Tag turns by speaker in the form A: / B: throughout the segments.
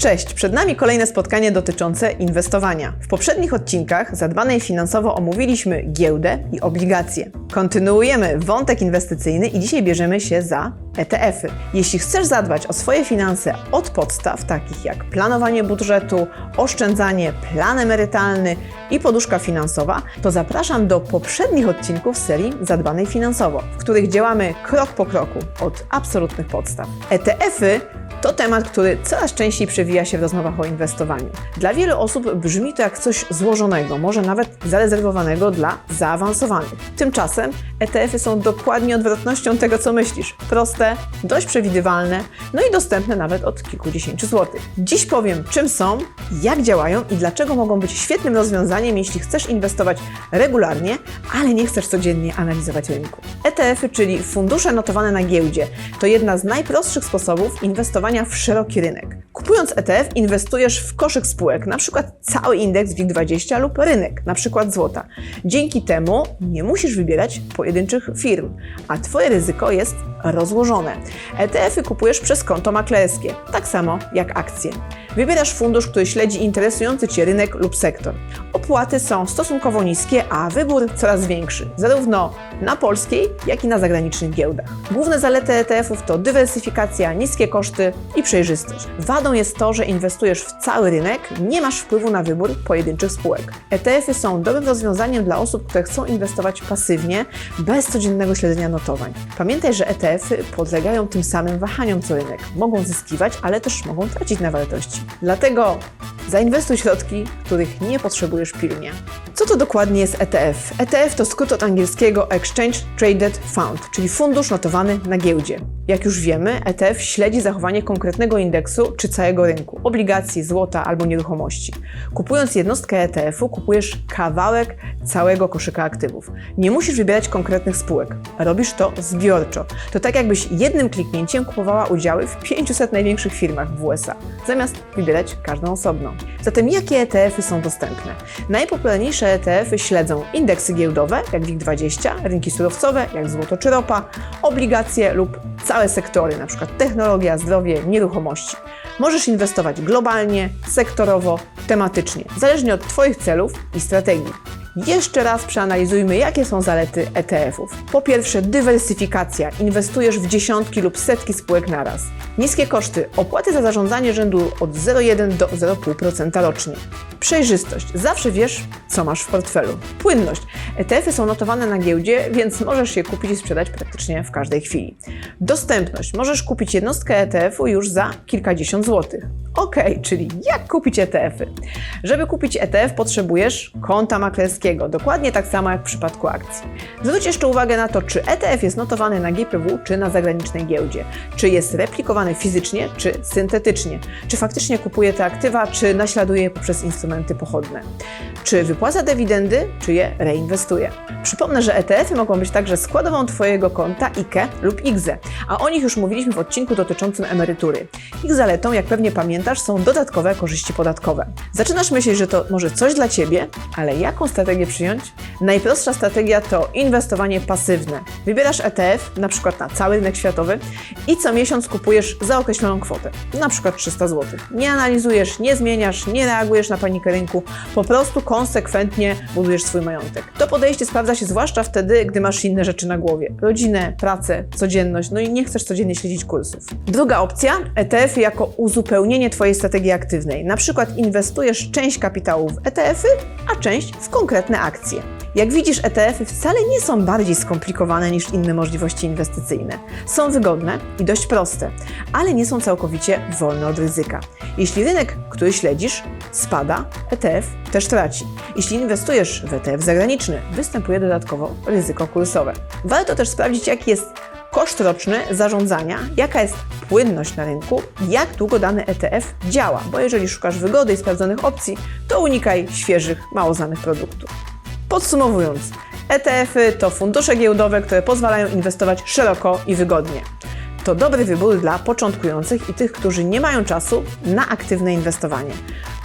A: Cześć, przed nami kolejne spotkanie dotyczące inwestowania. W poprzednich odcinkach zadbanej finansowo omówiliśmy giełdę i obligacje. Kontynuujemy wątek inwestycyjny i dzisiaj bierzemy się za ETF-y. Jeśli chcesz zadbać o swoje finanse od podstaw, takich jak planowanie budżetu, oszczędzanie, plan emerytalny i poduszka finansowa, to zapraszam do poprzednich odcinków serii Zadbanej finansowo, w których działamy krok po kroku od absolutnych podstaw. ETF-y to temat, który coraz częściej przewija się w rozmowach o inwestowaniu. Dla wielu osób brzmi to jak coś złożonego, może nawet zarezerwowanego dla zaawansowanych. Tymczasem ETF-y są dokładnie odwrotnością tego, co myślisz. Proste, dość przewidywalne, no i dostępne nawet od kilkudziesięciu złotych. Dziś powiem, czym są, jak działają i dlaczego mogą być świetnym rozwiązaniem, jeśli chcesz inwestować regularnie, ale nie chcesz codziennie analizować rynku. ETF-y, czyli fundusze notowane na giełdzie, to jedna z najprostszych sposobów inwestowania w szeroki rynek. Kupując ETF inwestujesz w koszyk spółek, przykład cały indeks WIG20 lub rynek, przykład złota. Dzięki temu nie musisz wybierać pojedynczych firm, a Twoje ryzyko jest rozłożone. ETF-y kupujesz przez konto maklerskie, tak samo jak akcje. Wybierasz fundusz, który śledzi interesujący Cię rynek lub sektor. Opłaty są stosunkowo niskie, a wybór coraz większy, zarówno na polskiej, jak i na zagranicznych giełdach. Główne zalety ETF-ów to dywersyfikacja, niskie koszty i przejrzystość. Wadą jest to, że inwestujesz w cały rynek, nie masz wpływu na wybór pojedynczych spółek. ETF-y są dobrym rozwiązaniem dla osób, które chcą inwestować pasywnie, bez codziennego śledzenia notowań. Pamiętaj, że ETF-y podlegają tym samym wahaniom co rynek. Mogą zyskiwać, ale też mogą tracić na wartości. Dlatego zainwestuj środki, których nie potrzebujesz pilnie. Co to dokładnie jest ETF? ETF to skrót od angielskiego Exchange Traded Fund, czyli fundusz notowany na giełdzie. Jak już wiemy, ETF śledzi zachowanie konkretnego indeksu czy całego rynku, obligacji, złota albo nieruchomości. Kupując jednostkę ETF-u, kupujesz kawałek całego koszyka aktywów. Nie musisz wybierać konkretnych spółek. Robisz to zbiorczo. To tak jakbyś jednym kliknięciem kupowała udziały w 500 największych firmach w USA, zamiast wybierać każdą osobno. Zatem jakie ETF-y są dostępne? Najpopularniejsze ETF-y śledzą indeksy giełdowe, jak WIG20, rynki surowcowe, jak złoto czy ropa, obligacje lub całe sektory, np. technologia, zdrowie, nieruchomości. Możesz inwestować globalnie, sektorowo, tematycznie, zależnie od Twoich celów i strategii. Jeszcze raz przeanalizujmy, jakie są zalety ETF-ów. Po pierwsze, dywersyfikacja. Inwestujesz w dziesiątki lub setki spółek naraz. Niskie koszty. Opłaty za zarządzanie rzędu od 0,1 do 0,5% rocznie. Przejrzystość. Zawsze wiesz, co masz w portfelu. Płynność. ETF-y są notowane na giełdzie, więc możesz je kupić i sprzedać praktycznie w każdej chwili. Dostępność. Możesz kupić jednostkę ETF-u już za kilkadziesiąt złotych. Ok, czyli jak kupić ETF-y? Żeby kupić ETF potrzebujesz konta maklerskiego, dokładnie tak samo jak w przypadku akcji. Zwróć jeszcze uwagę na to, czy ETF jest notowany na GPW czy na zagranicznej giełdzie, czy jest replikowany fizycznie czy syntetycznie, czy faktycznie kupuje te aktywa, czy naśladuje je poprzez instrumenty pochodne, czy wypłaca dywidendy, czy je reinwestuje. Przypomnę, że ETF-y mogą być także składową Twojego konta IKE lub IGZE, a o nich już mówiliśmy w odcinku dotyczącym emerytury. Ich zaletą, jak pewnie pamiętasz, są dodatkowe korzyści podatkowe. Zaczynasz myśleć, że to może coś dla Ciebie, ale jaką strategię przyjąć? Najprostsza strategia to inwestowanie pasywne. Wybierasz ETF, na przykład na cały rynek światowy i co miesiąc kupujesz za określoną kwotę, na przykład 300 zł. Nie analizujesz, nie zmieniasz, nie reagujesz na panikę rynku, po prostu konsekwentnie budujesz swój majątek. To podejście sprawdza się zwłaszcza wtedy, gdy masz inne rzeczy na głowie. Rodzinę, pracę, codzienność, no i nie chcesz codziennie śledzić kursów. Druga opcja, ETF jako uzupełnienie Twojej strategii aktywnej. Na przykład inwestujesz część kapitału w ETF-y, a część w konkretne akcje. Jak widzisz, ETF-y wcale nie są bardziej skomplikowane niż inne możliwości inwestycyjne. Są wygodne i dość proste, ale nie są całkowicie wolne od ryzyka. Jeśli rynek, który śledzisz, spada, ETF też traci. Jeśli inwestujesz w ETF zagraniczny, występuje dodatkowo ryzyko kursowe. Warto też sprawdzić, jaki jest koszt roczny zarządzania, jaka jest płynność na rynku, jak długo dany ETF działa, bo jeżeli szukasz wygody i sprawdzonych opcji, to unikaj świeżych, mało znanych produktów. Podsumowując, ETF-y to fundusze giełdowe, które pozwalają inwestować szeroko i wygodnie. To dobry wybór dla początkujących i tych, którzy nie mają czasu na aktywne inwestowanie.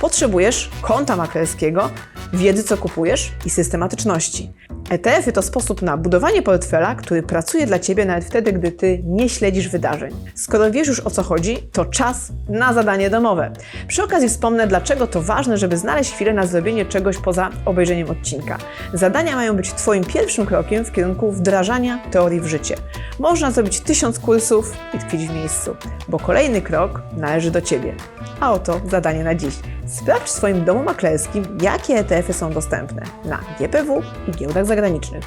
A: Potrzebujesz konta maklerskiego, wiedzy co kupujesz i systematyczności. ETF-y to sposób na budowanie portfela, który pracuje dla Ciebie nawet wtedy, gdy Ty nie śledzisz wydarzeń. Skoro wiesz już o co chodzi, to czas na zadanie domowe. Przy okazji wspomnę, dlaczego to ważne, żeby znaleźć chwilę na zrobienie czegoś poza obejrzeniem odcinka. Zadania mają być Twoim pierwszym krokiem w kierunku wdrażania teorii w życie. Można zrobić tysiąc kursów i tkwić w miejscu, bo kolejny krok należy do Ciebie. A oto zadanie na dziś. Sprawdź w swoim domu maklerskim, jakie ETF-y są dostępne na GPW i giełdach zagranicznych.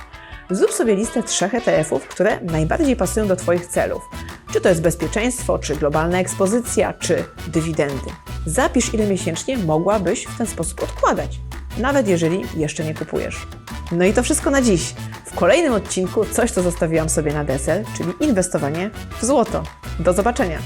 A: Zrób sobie listę trzech ETF-ów, które najbardziej pasują do Twoich celów. Czy to jest bezpieczeństwo, czy globalna ekspozycja, czy dywidendy. Zapisz, ile miesięcznie mogłabyś w ten sposób odkładać, nawet jeżeli jeszcze nie kupujesz. No i to wszystko na dziś. Kolejnym odcinku coś, co zostawiłam sobie na deser, czyli inwestowanie w złoto. Do zobaczenia!